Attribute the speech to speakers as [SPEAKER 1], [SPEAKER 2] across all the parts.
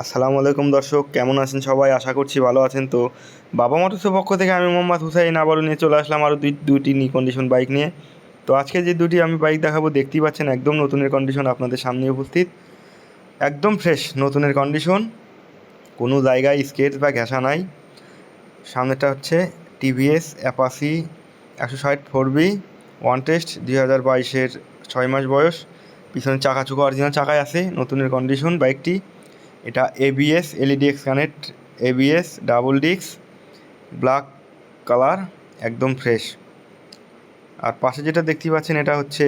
[SPEAKER 1] আসসালামু আলাইকুম দর্শক, কেমন আছেন সবাই? আশা করছি ভালো আছেন। তো বাবা মোটরসের পক্ষ থেকে আমি মোহাম্মদ হুসাইন আবারও নিয়ে চলে আসলাম আরও দুই দুটি নি কন্ডিশন বাইক নিয়ে। তো আজকে যে দুটি আমি বাইক দেখাবো, দেখতেই পাচ্ছেন একদম নতুনের কন্ডিশন আপনাদের সামনে উপস্থিত। একদম ফ্রেশ নতুনের কন্ডিশন কোনো জায়গায় স্কেচ বা ঘেঁষা নাই। সামনেটা হচ্ছে টিভিএস অ্যাপাসি একশো ষাট ফোর বি ওয়ান টেস্ট দুই হাজার বাইশের ছয় মাস বয়স। পিছনে চাকা চুকা অরিজিনাল চাকায় আছে নতুনের কন্ডিশন বাইকটি এটা ABS LED X connect ABS double ডিক্স ব্ল্যাক কালার একদম ফ্রেশ আর পাশে যেটা দেখতে পাচ্ছেন, এটা হচ্ছে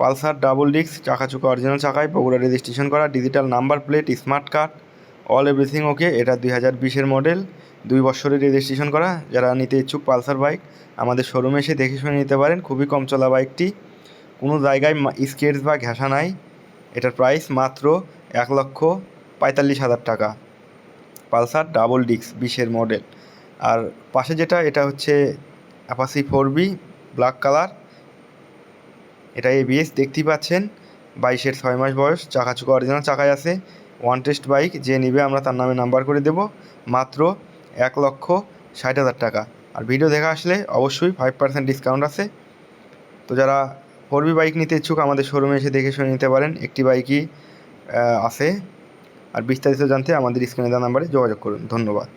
[SPEAKER 1] পালসার ডাবল ডিক্স চাকা চুকা অরিজিনাল চাকায়, বগুড়া রেজিস্ট্রেশন করা digital number plate smart card all everything okay এটা দুই হাজার বিশের মডেল দুই বছরের রেজিস্ট্রেশন করা। যারা নিতে ইচ্ছুক পালসার বাইক আমাদের শোরুমে এসে দেখে শুনে নিতে পারেন, খুবই কম চলা বাইকটি কোনো জায়গায় স্কেটস বা ঘেঁষা নাই। এটার প্রাইস মাত্র এক লক্ষ পঁয়তাল্লিশ হাজার টাকা। পালসার ডাবল ডিক্স বিশের মডেল। আর পাশে যেটা, এটা হচ্ছে Apache four V black colour. এটা এবিএস দেখতেই পাচ্ছেন। বাইশের ছয় মাস বয়স চাকা চুকা অরিজিনাল চাকায় আছে। ওয়ান টেস্ট বাইক যে নিবে আমরা তার নামে নাম্বার করে দেব। মাত্র এক লক্ষ ষাট হাজার টাকা। আর ভিডিও দেখা আসলে অবশ্যই ফাইভ পার্সেন্ট ডিসকাউন্ট আছে। তো যারা ফোর বি বাইক নিতে ইচ্ছুক, আমাদের শোরুমে এসে দেখে শুনে নিতে পারেন। একটি বাইকই আছে। আর বিস্তারিত জানতে আমাদের স্ক্রিনে দেওয়া নাম্বারে যোগাযোগ করুন। ধন্যবাদ।